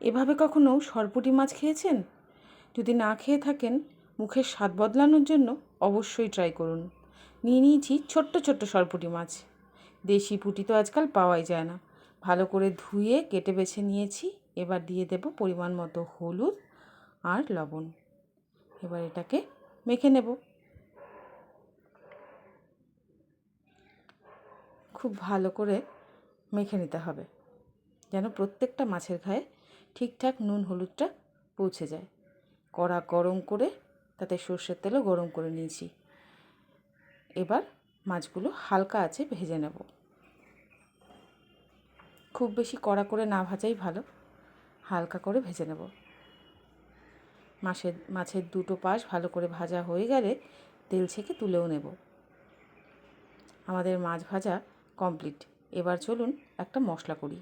এভাবে কখনো সরপুঁটি মাছ খেয়েছেন? যদি না খেয়ে থাকেন, মুখের স্বাদ বদলানোর জন্য অবশ্যই ট্রাই করুন। নিয়ে নিয়েছি ছোট্ট ছোট্ট সরপুঁটি মাছ। দেশি পুঁটি তো আজকাল পাওয়াই যায় না। ভালো করে ধুয়ে কেটে বেছে নিয়েছি। এবার দিয়ে দেব পরিমাণ মতো হলুদ আর লবণ। এবার এটাকে মেখে নেব। খুব ভালো করে মেখে নিতে হবে। যেন প্রত্যেকটা মাছের গায়ে ঠিকঠাক নুন হলুদটা পৌঁছে যায়। কড়া গরম করে তাতে সর্ষের তেলও গরম করে নিয়েছি। এবার মাছগুলো হালকা আছে ভেজে নেব। খুব বেশি কড়া করে না ভাজাই ভালো, হালকা করে ভেজে নেব। মাছের মাছের দুটো পাশ ভালো করে ভাজা হয়ে গেলে তেল ছেঁকে তুলেও নেব। আমাদের মাছ ভাজা কমপ্লিট। এবার চলুন একটা মশলা করি।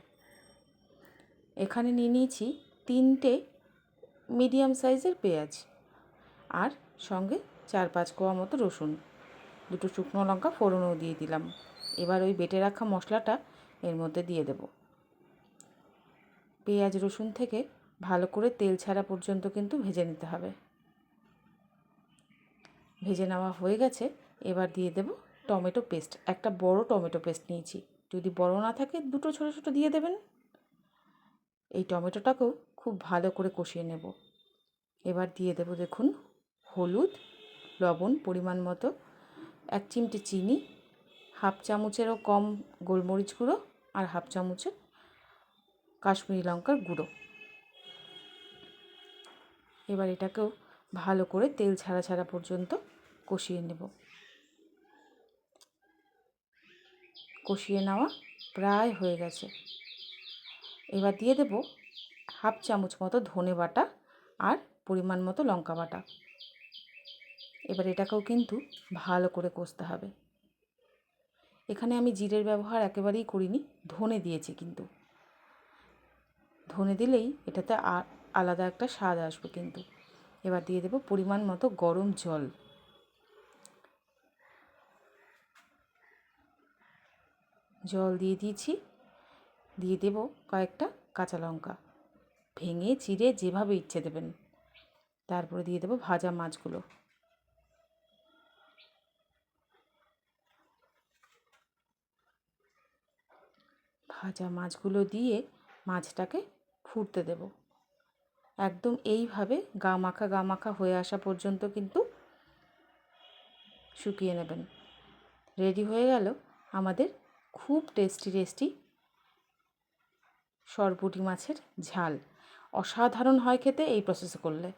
এখানে নিয়ে নিয়েছি তিনটে মিডিয়াম সাইজের পেঁয়াজ আর সঙ্গে চার পাঁচ কোয়া মতো রসুন। দুটো শুকনো লঙ্কা ফোড়নও দিয়ে দিলাম। এবার ওই বেটে রাখা মশলাটা এর মধ্যে দিয়ে দেব। পেঁয়াজ, রসুন থেকে ভালো করে তেল ছাড়া পর্যন্ত কিন্তু ভেজে নিতে হবে। ভেজে নেওয়া হয়ে গেছে। এবার দিয়ে দেব টমেটো পেস্ট। একটা বড় টমেটো পেস্ট নিয়েছি। যদি বড় না থাকে, দুটো ছোটো ছোটো দিয়ে দেবেন। এই টমেটোটাকেও খুব ভালো করে কষিয়ে নেব। এবার দিয়ে দেব দেখুন হলুদ, লবণ, পরিমাণ মতো, এক চিমটে চিনি, হাফ চামচেরও কম গোলমরিচ গুঁড়ো আর হাফ চামচের কাশ্মীরি লঙ্কার গুঁড়ো। এবার এটাকেও ভালো করে তেল ছাড়া ছাড়া পর্যন্ত কষিয়ে নেব। কষিয়ে নেওয়া প্রায় হয়ে গেছে। এবার দিয়ে দেব হাফ চামচ মতো ধনে বাটা আর পরিমাণ মতো লঙ্কা বাটা। এবার এটাকেও কিন্তু ভালো করে কষতে হবে। এখানে আমি জিরের ব্যবহার একেবারেই করিনি, ধনে দিয়েছি কিন্তু। ধনে দিলেই এটাতে আলাদা একটা স্বাদ আসবে কিন্তু। এবার দিয়ে দেব পরিমাণ মতো গরম জল। জল দিয়ে দিয়েছি। দিয়ে দেব কয়েকটা কাঁচা লঙ্কা। ভেঙে, চিড়ে যেভাবে ইচ্ছে দেবেন। তারপরে দিয়ে দেবো ভাজা মাছগুলো। ভাজা মাছগুলো দিয়ে মাছটাকে ফুটতে দেব। একদম এইভাবে গা মাখা গা মাখা হয়ে আসা পর্যন্ত কিন্তু শুকিয়ে নেবেন। রেডি হয়ে গেল আমাদের খুব টেস্টি টেস্টি সরপুঁটি মাছের ঝাল। অসাধারণ হয় খেতে এই প্রসেসে করলে।